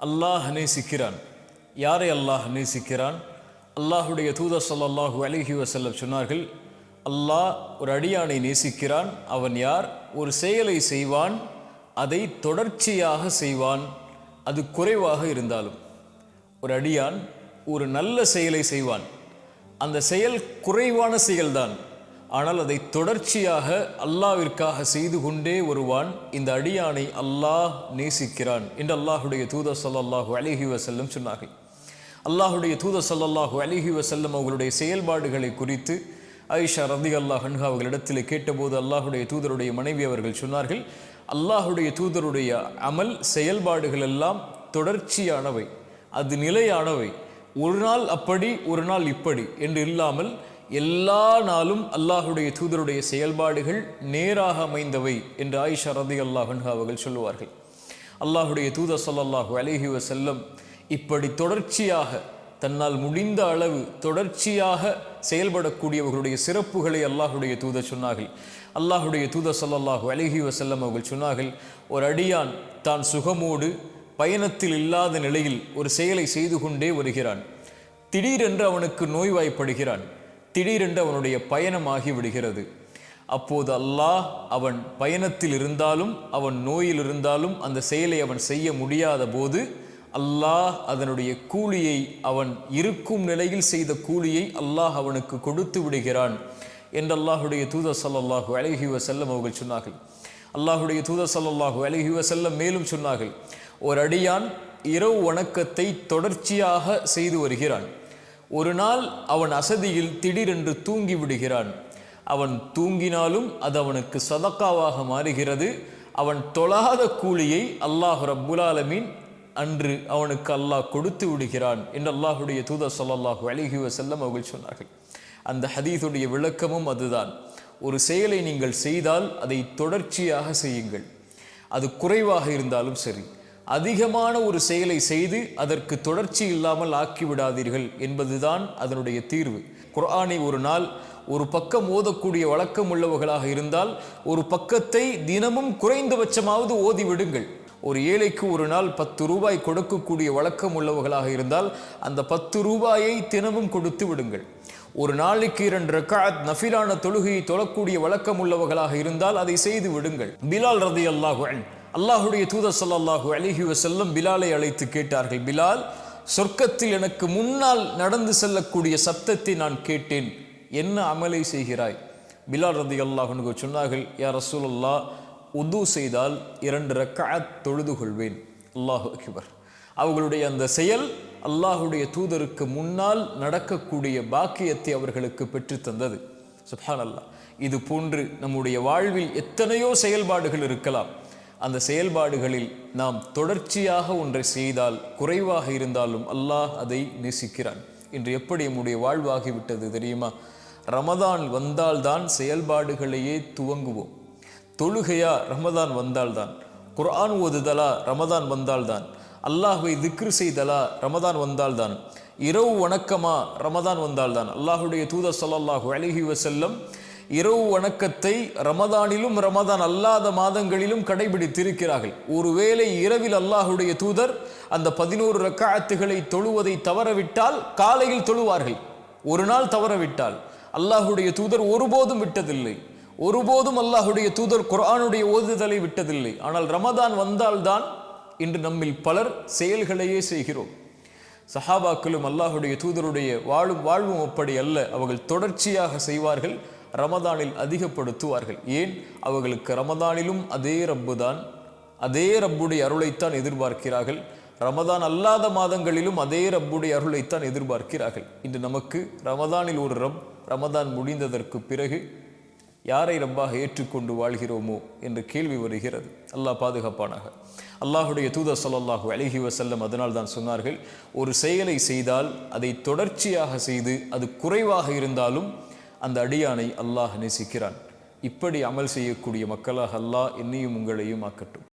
அல்லாஹ் நேசிக்கிறான். யாரை அல்லாஹ் நேசிக்கிறான்? அல்லாஹுடைய தூதர் ஸல்லல்லாஹு அலிஹி வசல்லம் சொன்னார்கள் அல்லாஹ் ஒரு அடியானை நேசிக்கிறான். அவன் யார்? ஒரு செயலை செய்வான். அதை தொடர்ச்சியாக செய்வான். அது குறைவாக இருந்தாலும் ஒரு அடியான் ஒரு நல்ல செயலை செய்வான். அந்த செயல் குறைவான செயல்தான். ஆனால் அதை தொடர்ச்சியாக அல்லாவிற்காக செய்து கொண்டே வருவான். இந்த அடியானை அல்லாஹ் நேசிக்கிறான் என்று அல்லாஹுடைய தூத சல்லாஹூ அலிஹி வசல்லம் சொன்னார்கள். அல்லாஹுடைய தூத சல்லாஹூ அலிஹி வசல்லம் அவர்களுடைய செயல்பாடுகளை குறித்து ஆயிஷா ரதி அல்லாஹ் ஹன்ஹா அவர்களிடத்தில் கேட்டபோது அல்லாஹுடைய தூதருடைய மனைவி அவர்கள் சொன்னார்கள் அல்லாஹுடைய தூதருடைய அமல் செயல்பாடுகள் எல்லாம் தொடர்ச்சியானவை அது நிலையானவை. ஒரு நாள் அப்படி ஒரு நாள் இப்படி என்று இல்லாமல் எல்லா நாளும் அல்லாஹுடைய தூதருடைய செயல்பாடுகள் நேராக அமைந்தவை என்று ஆயிஷா ரதி அல்லாஹன்ஹா அவர்கள் சொல்லுவார்கள். அல்லாஹுடைய தூதர் சொல்லல்லாஹு அலஹி வஸல்லம் இப்படி தொடர்ச்சியாக தன்னால் முடிந்த அளவு தொடர்ச்சியாக செயல்படக்கூடியவர்களுடைய சிறப்புகளை அல்லாஹுடைய தூதர் சொன்னார்கள். அல்லாஹுடைய தூதர் சொல்லல்லாஹு அலஹி வசல்லம் அவர்கள் சொன்னார்கள் ஒரு அடியான் தான் சுகமோடு பயணத்தில் இல்லாத நிலையில் ஒரு செயலை செய்து கொண்டே வருகிறான். திடீரென்று அவனுக்கு நோய்வாய்ப்படுகிறான். திடீரென்று அவனுடைய பயணமாகி விடுகிறது. அப்போது அல்லாஹ் அவன் பயணத்தில் இருந்தாலும் அவன் நோயில் இருந்தாலும் அந்த செயலை அவன் செய்ய முடியாத போது அல்லாஹ் அதனுடைய கூலியை அவன் இருக்கும் நிலையில் செய்த கூலியை அல்லாஹ் அவனுக்கு கொடுத்து விடுகிறான் என்று அல்லாஹுடைய தூத ஸல்லல்லாஹு அலைஹி வசல்லம் அவர்கள் சொன்னார்கள். அல்லாஹுடைய தூத ஸல்லல்லாஹு அலைஹி வசல்லம் மேலும் சொன்னார்கள் ஒரு அடியான் இரவு வணக்கத்தை தொடர்ச்சியாக செய்து வருகிறான். ஒரு நாள் அவன் அசதியில் திடீரென்று தூங்கி விடுகிறான். அவன் தூங்கினாலும் அது அவனுக்கு சதக்காவாக மாறுகிறது. அவன் தொழாத கூலியை அல்லாஹ் ரபுலாலமீன் அன்று அவனுக்கு அல்லாஹ் கொடுத்து விடுகிறான் என்று அல்லாஹுடைய தூதர் சொல்லல்லாஹு அலைஹி வஸல்லம் அவர்கள் சொன்னார்கள். அந்த ஹதீஸுடைய விளக்கமும் அதுதான். ஒரு செயலை நீங்கள் செய்தால் அதை தொடர்ச்சியாக செய்யுங்கள். அது குறைவாக இருந்தாலும் சரி. அதிகமான ஒரு செயலை செய்து அதற்கு தொடர்ச்சி இல்லாமல் ஆக்கிவிடாதீர்கள் என்பதுதான் அதனுடைய தீர்வு. குர்ஆனை ஒரு நாள் ஒரு பக்கம் ஓதக்கூடிய வழக்கம் உள்ளவர்களாக இருந்தால் ஒரு பக்கத்தை தினமும் குறைந்தபட்சமாவது ஓதி விடுங்கள் ஒரு ஏழைக்கு ஒரு நாள் பத்து ரூபாய் கொடுக்கக்கூடிய வழக்கம் உள்ளவர்களாக இருந்தால் அந்த பத்து ரூபாயை தினமும் கொடுத்து விடுங்கள். ஒரு நாளைக்கு இரண்டு ரக்காத் நஃபிலான தொழுகையை தொழக்கூடிய வழக்கம் உள்ளவர்களாக இருந்தால் அதை செய்து விடுங்கள். பிலால் ரதி அல்லாஹு அல்லாஹுடைய தூதர் சல்லாஹூ அலிஹி வசல்லம் பிலாலை அழைத்து கேட்டார்கள் பிலால் சொர்க்கத்தில் எனக்கு முன்னால் நடந்து செல்லக்கூடிய சப்தத்தை நான் கேட்டேன். என்ன அமலை செய்கிறாய்? பிலால் ரதி அல்லாஹனுக்கு சொன்னார்கள் யா ரசூலுல்லா உது செய்தால் இரண்டு ரக்காத் தொழுது கொள்வேன். அல்லாஹு அக்பர். அவர்களுடைய அந்த செயல் அல்லாஹுடைய தூதருக்கு முன்னால் நடக்கக்கூடிய பாக்கியத்தை அவர்களுக்கு பெற்றுத்தந்தது சுஹான் அல்லா இது போன்று நம்முடைய வாழ்வில் எத்தனையோ செயல்பாடுகள் இருக்கலாம். அந்த செயல்பாடுகளில் நாம் தொடர்ச்சியாக ஒன்றை செய்தால் குறைவாக இருந்தாலும் அல்லாஹ் அதை நேசிக்கிறான். இன்று எப்படி நம்முடைய வாழ்வாகிவிட்டது தெரியுமா? ரமதான் வந்தால்தான் செயல்பாடுகளையே துவங்குவோம். தொழுகையா ரமதான் வந்தால்தான். குர்ஆன் ஓதுதலா ரமதான் வந்தால்தான். அல்லாஹுவை திக்ரு செய்தலா ரமதான் வந்தால்தான். இரவு வணக்கமா ரமதான் வந்தால்தான். அல்லாஹுடைய தூதர் சொல்லாஹு அழகி வசல்லம் இரவு வணக்கத்தை ரமதானிலும் ரமதான் அல்லாத மாதங்களிலும் கடைபிடித்திருக்கிறார்கள். ஒருவேளை இரவில் அல்லாஹுடைய தூதர் அந்த பதினோரு ரக்காத்துகளை தொழுவதை தவறவிட்டால் காலையில் தொழுவார்கள். ஒரு நாள் தவறவிட்டால் அல்லாஹுடைய தூதர் ஒருபோதும் விட்டதில்லை. ஒருபோதும் அல்லாஹுடைய தூதர் குரானுடைய ஓதுதலை விட்டதில்லை. ஆனால் ரமதான் வந்தால்தான் இன்று நம்மில் பலர் செயல்களையே செய்கிறோம். சஹாபாக்களும் அல்லாஹுடைய தூதருடைய வாழும் வாழ்வும் அப்படி அல்ல. அவர்கள் தொடர்ச்சியாக செய்வார்கள். ரமதானில் அதிகப்படுத்துவார்கள். ஏன்? அவர்களுக்கு ரமதானிலும் அதே ரப்பு தான் அதே ரப்புடைய அருளைத்தான் எதிர்பார்க்கிறார்கள். ரமதான் அல்லாத மாதங்களிலும் அதே ரப்புடைய அருளைத்தான் எதிர்பார்க்கிறார்கள். இன்று நமக்கு ரமதானில் ஒரு ரப் ரமதான் முடிந்ததற்கு பிறகு யாரை ரப்பாக ஏற்றுக்கொண்டு வாழ்கிறோமோ என்ற கேள்வி வருகிறது. அல்லாஹ் பாதுகாப்பானாக. அல்லாஹுடைய தூத ஸல்லல்லாஹு அழகி வசல்லம் அதனால் தான் சொன்னார்கள் ஒரு செயலை செய்தால் அதை தொடர்ச்சியாக செய்து அது குறைவாக இருந்தாலும் அந்த அடியானை அல்லாஹ் நேசிக்கிறான். இப்படி அமல் செய்யக்கூடிய மக்களாக அல்லாஹ் என்னையும் உங்களையும் ஆக்கட்டும்.